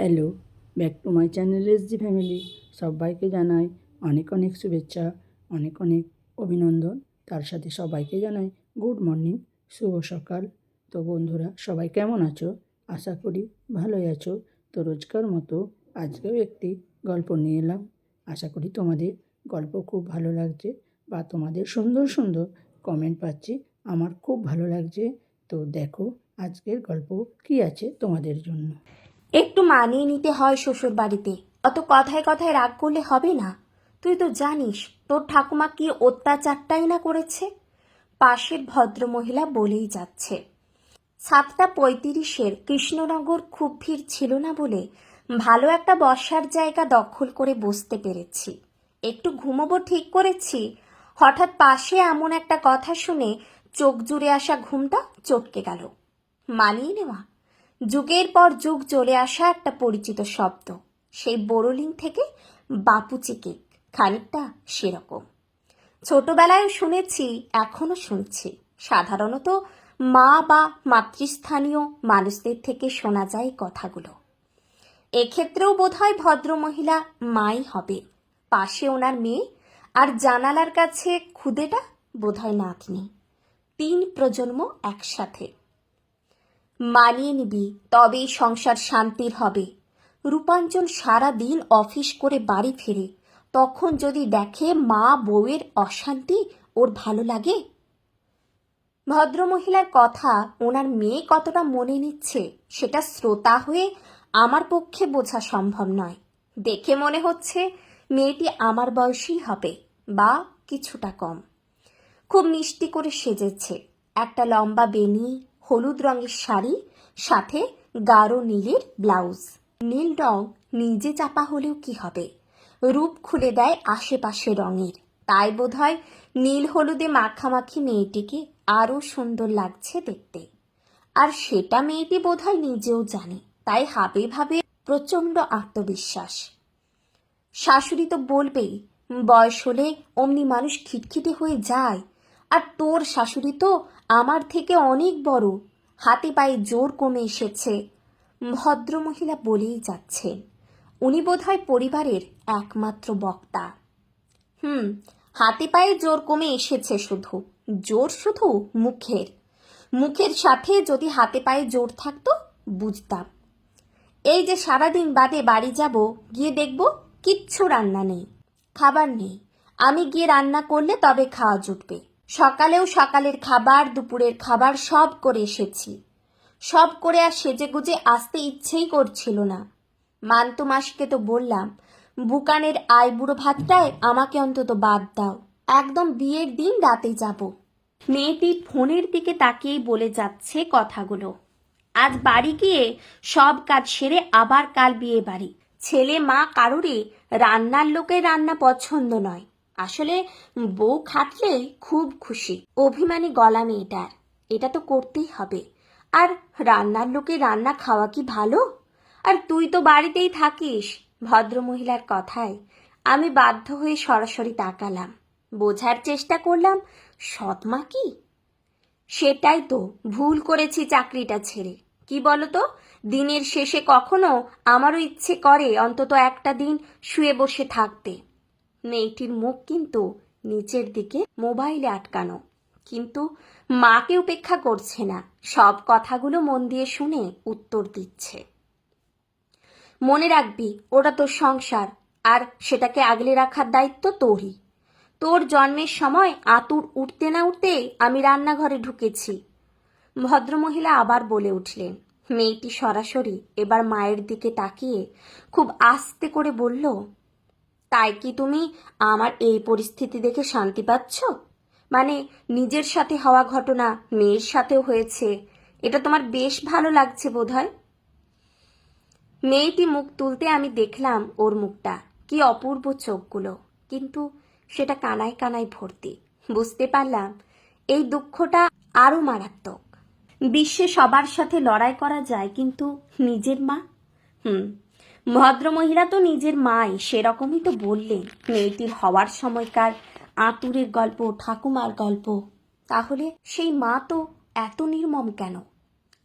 Hello back to my channel S G family সবাইকে জানাই অনেক অনেক শুভেচ্ছা, অনেক অনেক অভিনন্দন। তার সাথে সবাইকে জানাই গুড মর্নিং শুভ সকাল। তো বন্ধুরা, সবাই কেমন আছো? আশা করি ভালোই আছো। তো রোজকার মতো আজকেও একটি গল্প নিয়ে এলাম। আশা করি তোমাদের গল্প খুব ভালো লাগছে বা তোমাদের সুন্দর সুন্দর কমেন্ট পাচ্ছি, আমার খুব ভালো লাগছে। তো দেখো আজকের গল্প কী আছে তোমাদের জন্য। একটু মানিয়ে নিতে হয় শ্বশুর বাড়িতে অত কথায় কথায় রাগ করলে হবে না। তুই তো জানিস, তোর ঠাকুমা কি অত্যাচারটাই না করেছে? পাশের ভদ্রমহিলা বলেই যাচ্ছে। সাতটা পঁয়ত্রিশের কৃষ্ণনগর খুব ভিড় ছিল না বলে ভালো একটা বসার জায়গা দখল করে বসতে পেরেছি। একটু ঘুমোবো ঠিক করেছি। হঠাৎ পাশে এমন একটা কথা শুনে চোখ জুড়ে আসা ঘুমটা চটকে গেল। মানিয়ে নেওয়া? যুগের পর যুগ চলে আসা একটা পরিচিত শব্দ। সেই বোরোলিং থেকে বাপুচি কেক, খানিকটা সেরকম। ছোটবেলায় শুনেছি, এখনও শুনছি। সাধারণত মা বা মাতৃস্থানীয় মানুষদের থেকে শোনা যায় কথাগুলো। এক্ষেত্রেও বোধহয় ভদ্রমহিলা মাই হবে। পাশে ওনার মেয়ে আর জানালার কাছে খুদেটা বোধহয় নাতনি। তিন প্রজন্ম একসাথে। মানিয়ে নিবি, তবেই সংসার শান্তির হবে। রূপাঞ্চল সারা দিন অফিস করে বাড়ি ফিরে। তখন যদি দেখে মা বউয়ের অশান্তি, ওর ভালো লাগে? ভদ্রমহিলার কথা ওনার মেয়ে কতটা মনে নিচ্ছে, সেটা শ্রোতা হয়ে আমার পক্ষে বোঝা সম্ভব নয়। দেখে মনে হচ্ছে মেয়েটি আমার বয়সী হবে, বা কিছুটা কম। খুব মিষ্টি করে সেজেছে। একটা লম্বা বেনি হলুদ রঙের শাড়ি, সাথে গাঢ় নীলের ব্লাউজ। নীল রং নিজে চাপা হলেও কি হবে? রূপ খুলে দেয় আশেপাশে রঙের। তাই বোধহয় নীল হলুদে মাখামাখি মেয়েটিকে আরও সুন্দর লাগছে দেখতে। আর সেটা মেয়েটি বোধহয় নিজেও জানে। তাই হাবে ভাবে প্রচণ্ড আত্মবিশ্বাস। শাশুড়ি তো বলবেই, বয়স হলে অমনি মানুষ খিটখিটে হয়ে যায়। আর তোর শাশুড়ি তো আমার থেকে অনেক বড়। হাতে পায়ে জোর কমে এসেছে। ভদ্রমহিলা বলেই যাচ্ছেন উনি বোধহয় পরিবারের একমাত্র বক্তা। হুম, হাতে পায়ে জোর কমে এসেছে শুধু। জোর শুধু মুখের। মুখের সাথে যদি হাতে পায়ে জোর থাকতো, বুঝতাম। এই যে সারাদিন বাদে বাড়ি যাব, গিয়ে দেখব কিচ্ছু রান্না নেই। খাবার নেই। আমি গিয়ে রান্না করলে তবে খাওয়া জুটবে। সকালেও সকালের খাবার, দুপুরের খাবার সব করে এসেছি। সব করে আর সেজে গুজে আসতে ইচ্ছেই করছিল না। মান্তু মাসিকে তো বললাম, বুকানের আইবুড়ো ভাতটায় আমাকে অন্তত বাদ দাও। একদম বিয়ের দিন রাতে যাব। মেয়েটি ফোনের দিকে তাকিয়েই বলে যাচ্ছে কথাগুলো। আজ বাড়ি গিয়ে সব কাজ সেরে আবার কাল বিয়ে বাড়ি ছেলে মা কারোরই রান্নার লোকের রান্না পছন্দ নয়। আসলে বউ খাটলে খুব খুশি। অভিমানী গলা মেয়েটার। এটা তো করতেই হবে। আর রান্নার লোকে রান্না খাওয়া কি ভালো? আর তুই তো বাড়িতেই থাকিস, ভদ্রমহিলার কথায়। আমি বাধ্য হয়ে সরাসরি তাকালাম। বোঝার চেষ্টা করলাম সৎমা কি? সেটাই তো, ভুল করেছি চাকরিটা ছেড়ে। কি বলতো, দিনের শেষে কখনো আমারও ইচ্ছে করে অন্তত একটা দিন শুয়ে বসে থাকতে। মেয়েটির মুখ কিন্তু নিচের দিকে মোবাইলে আটকানো। কিন্তু মাকে উপেক্ষা করছে না। সব কথাগুলো মন দিয়ে শুনে উত্তর দিচ্ছে। মনে রাখবি, ওটা তোর সংসার, আর সেটাকে আগলে রাখার দায়িত্ব তোরই। তোর জন্মের সময় আতুর উঠতে না উঠতে আমি রান্নাঘরে ঢুকেছি। ভদ্রমহিলা আবার বলে উঠলেন, মেয়েটি সরাসরি এবার মায়ের দিকে তাকিয়ে খুব আস্তে করে বলল তাই কি তুমি আমার এই পরিস্থিতি দেখে শান্তি পাচ্ছ? মানে নিজের সাথে হওয়া ঘটনা মেয়ের সাথেও হয়েছে। এটা তোমার বেশ ভালো লাগছে বোধহয়। মেয়েটি মুখ তুলতে আমি দেখলাম ওর মুখটা। কি অপূর্ব চোখগুলো। কিন্তু সেটা কানায় কানায় ভর্তি। বুঝতে পারলাম, এই দুঃখটা আরও মারাত্মক। বিশ্বে সবার সাথে লড়াই করা যায় কিন্তু নিজের মা? হুম ভদ্রমহিলা তো নিজের মাই, সেরকমই তো বললেন। মেয়েটির হওয়ার সময়কার আতুরের গল্প, ঠাকুমার গল্প। তাহলে সেই মা তো এত নির্মম কেন?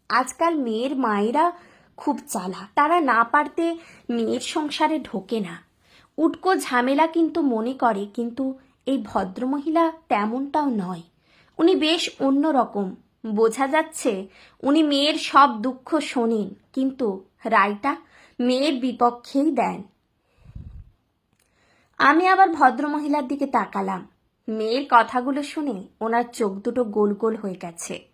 আজকাল মেয়ের মায়েরা খুব চালা তারা না পারতে মেয়ের সংসারে ঢোকে না। উটকো ঝামেলা কিন্তু মনে করে, কিন্তু এই ভদ্রমহিলা তেমনটাও নয়। উনি বেশ অন্য রকম বোঝা যাচ্ছে উনি মেয়ের সব দুঃখ শোনেন, কিন্তু রায়টা মেয়ের বিপক্ষেই দেন। আমি আবার ভদ্রমহিলার দিকে তাকালাম। মেয়ের কথাগুলো শুনে ওনার চোখ দুটো গোল গোল হয়ে গেছে।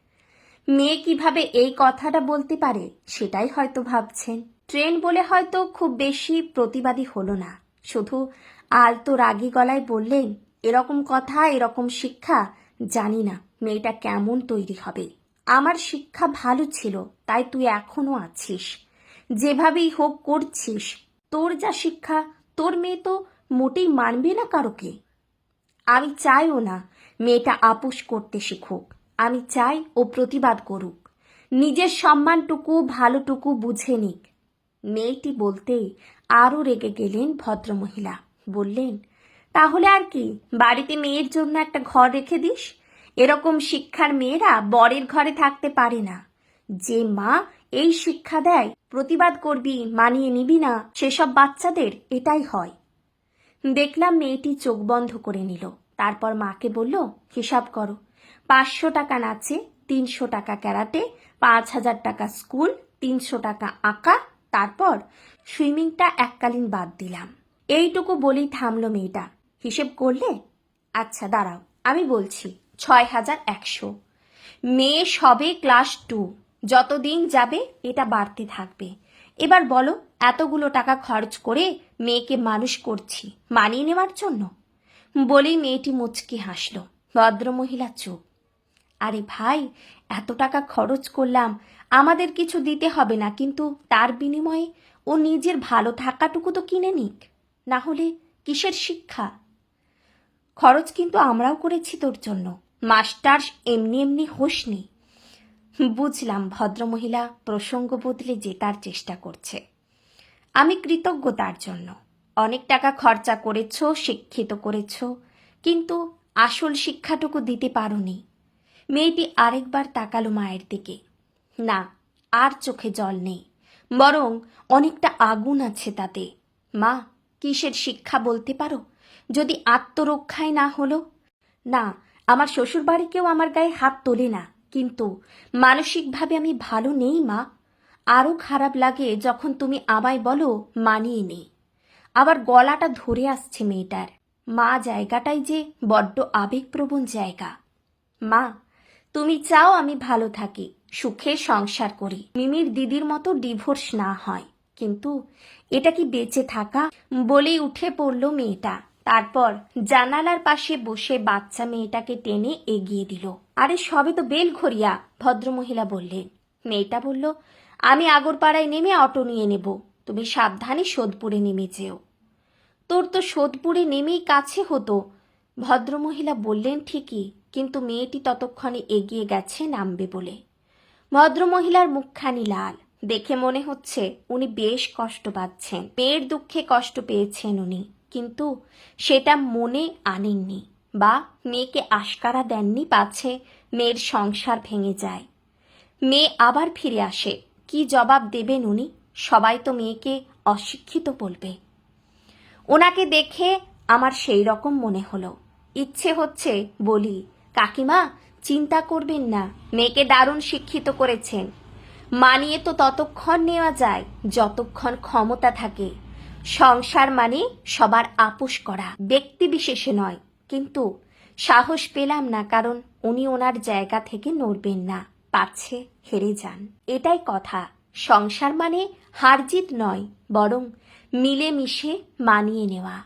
মেয়ে কীভাবে এই কথাটা বলতে পারে সেটাই হয়তো ভাবছেন। ট্রেন বলে হয়তো খুব বেশি প্রতিবাদী হলো না। শুধু আলতো রাগী গলায় বললেন, এরকম কথা, এরকম শিক্ষা, জানি না মেয়েটা কেমন তৈরি হবে। আমার শিক্ষা ভালো ছিল, তাই তুই এখনও আছিস। যেভাবেই হোক করছিস, তোর যা শিক্ষা, তোর মেয়ে তো মোটেই মানবে না কারোকে। আমি চাইও না মেয়েটা আপোষ করতে শিখুক। আমি চাই ও প্রতিবাদ করুক। নিজের সম্মানটুকু, ভালোটুকু বুঝে নিক। মেয়েটি বলতে আরও রেগে গেলেন ভদ্রমহিলা। বললেন, তাহলে আর কি, বাড়িতে মেয়ের জন্য একটা ঘর রেখে দিস? এরকম শিক্ষার মেয়েরা বরের ঘরে থাকতে পারে না। যে মা এই শিক্ষা দেয়, প্রতিবাদ করবি, মানিয়ে নিবি না, সেসব বাচ্চাদের এটাই হয়। দেখলাম মেয়েটি চোখ বন্ধ করে নিল। তারপর মাকে বলল, হিসাব করো, পাঁচশো টাকা নাচে, তিনশো টাকা ক্যারাটে, পাঁচ হাজার টাকা স্কুল, তিনশো টাকা আঁকা, তারপর সুইমিংটা এককালীন বাদ দিলাম। এইটুকু বলেই থামলো মেয়েটা। হিসেব করলে আচ্ছা দাঁড়াও, আমি বলছি, ছয় হাজার একশো। মেয়ে সবে ক্লাস টু। যতদিন যাবে, এটা বাড়তে থাকবে। এবার বলো, এতগুলো টাকা খরচ করে মেয়েকে মানুষ করছি, মানিয়ে নেওয়ার জন্য? বলেই মেয়েটি মুচকি হাসল। ভদ্রমহিলা চুপ। আরে ভাই, এত টাকা খরচ করলাম, আমাদের কিছু দিতে হবে না, কিন্তু তার বিনিময়ে ও নিজের ভালো থাকাটুকু তো কিনে নিক। না হলে কিসের শিক্ষা? খরচ কিন্তু আমরাও করেছি তোর জন্য। মাস্টার এমনি এমনি হোসনি। বুঝলাম ভদ্রমহিলা প্রসঙ্গ বদলে জেতার চেষ্টা করছে। আমি কৃতজ্ঞ তার জন্য। অনেক টাকা খরচা করেছ, শিক্ষিত করেছ, কিন্তু আসল শিক্ষাটুকু দিতে পারোনি। মেয়েটি আরেকবার তাকালো মায়ের দিকে। না, আর চোখে জল নেই, বরং অনেকটা আগুন আছে তাতে। মা, কিসের শিক্ষা বলতে পারো? যদি আত্মরক্ষায় না হলো? না, আমার শ্বশুরবাড়ি কেউ আমার গায়ে হাত তোলে না। কিন্তু মানসিকভাবে আমি ভালো নেই, মা। আরও খারাপ লাগে যখন তুমি আমায় বলো, মানিয়ে নেই। আবার গলাটা ধরে আসছে মেয়েটার। মা, জায়গাটাই যে বড্ড আবেগপ্রবণ জায়গা। মা, তুমি চাও আমি ভালো থাকি, সুখে সংসার করি। মিমির দিদির মতো ডিভোর্স না হয়। কিন্তু এটা কি বেঁচে থাকা? বলেই উঠে পড়ল মেয়েটা। তারপর জানালার পাশে বসে বাচ্চা মেয়েটাকে টেনে এগিয়ে দিল। আরে সবে তো বেল ঘরিয়া ভদ্রমহিলা বললেন। মেয়েটা বলল, আমি আগরপাড়ায় নেমে অটো নিয়ে নেব। তুমি সাবধানে সোদপুরে নেমে যেও। তোর তো সোদপুরে নেমেই কাছে হতো। ভদ্রমহিলা বললেন, ঠিকই, কিন্তু মেয়েটি ততক্ষণে এগিয়ে গেছে নামবে বলে। ভদ্রমহিলার মুখখানি লাল। দেখে মনে হচ্ছে উনি বেশ কষ্ট পাচ্ছেন। মেয়ের দুঃখে কষ্ট পেয়েছেন উনি। কিন্তু সেটা মনে আনেননি বা মেয়েকে আশকারা দেননি পাছে মেয়ের সংসার ভেঙে যায়। মেয়ে আবার ফিরে আসে। কি জবাব দেবেন উনি? সবাই তো মেয়েকে অশিক্ষিত বলবে। ওনাকে দেখে আমার সেই রকম মনে হলো। ইচ্ছে হচ্ছে বলি, কাকিমা, চিন্তা করবেন না, মেয়েকে দারুণ শিক্ষিত করেছেন। মানিয়ে তো ততক্ষণ নেওয়া যায়, যতক্ষণ ক্ষমতা থাকে। সংসার মানে সবার আপোষ করা। ব্যক্তি বিশেষে নয়, কিন্তু সাহস পেলাম না কারণ উনি ওনার জায়গা থেকে নড়বেন না পাচ্ছে হেরে যান। এটাই কথা। সংসার মানে হারজিত নয়, বরং মিলেমিশে মানিয়ে নেওয়া।